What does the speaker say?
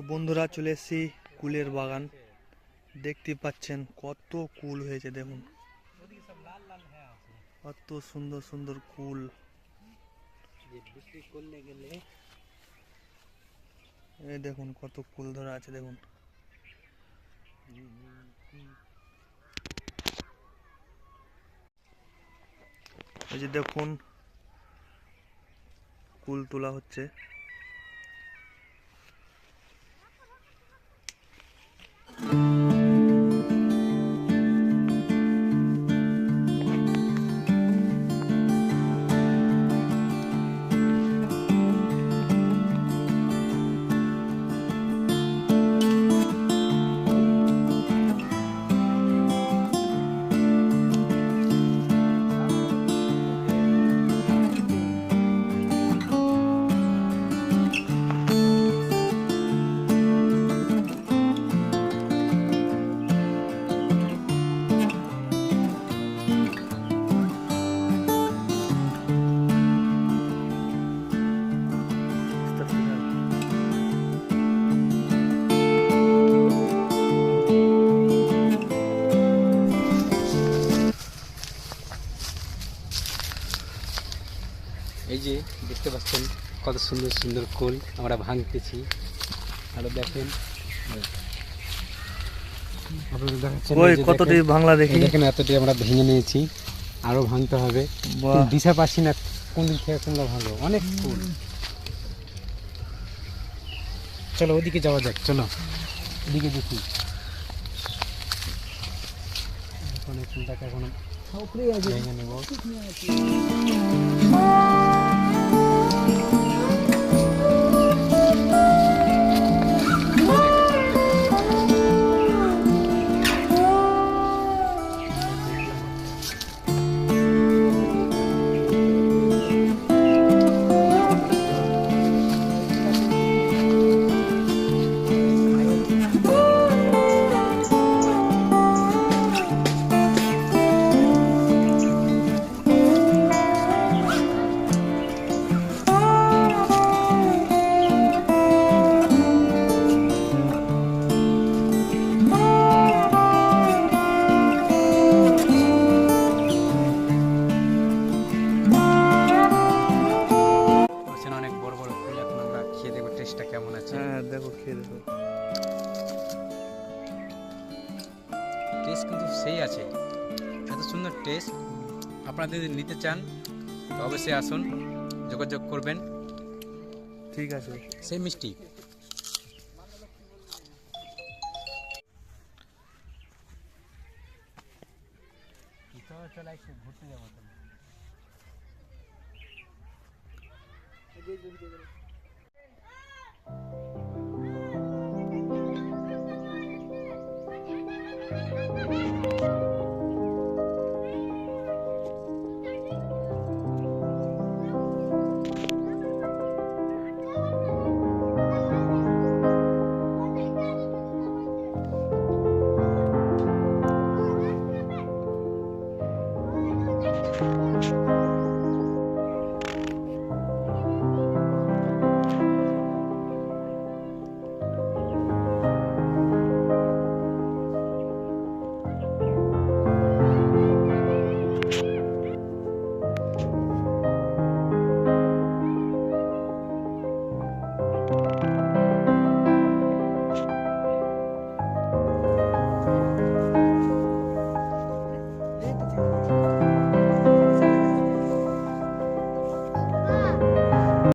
তো বন্ধুরা চলে এসেছি কুলের বাগান। দেখতে পাচ্ছেন কত কুল হয়েছে, দেখুন। কত সুন্দর সুন্দর কুল। এই দেখুন কত কুল ধরা আছে, দেখুন। এই যে দেখুন, কুল তোলা হচ্ছে। যে দেখতে পাচ্ছেন কত সুন্দর সুন্দর কোল আমরা ভাঙতেছি। আরও দেখেন। কতটি এই দেখি? দেখেন এতটি আমরা ভেঙে নিয়েছি আরও ভাঙতে হবে। দিশা পাচ্ছি না কোন দিক থেকে কোনটা ভালো অনেক ফুল চলো ওদিকে যাওয়া যাক চলো। ওদিকে দেখি। ফুলটাকে এখন ভেঙে নেব টেস্ট কিন্তু সেই আছে। এত সুন্দর টেস্ট আপনারা যদি নিতে চান তো অবশ্যই আসুন যোগাযোগ করবেন। ঠিক আছে। সেই মিষ্টি। চলে একটু ঘুরতে যাব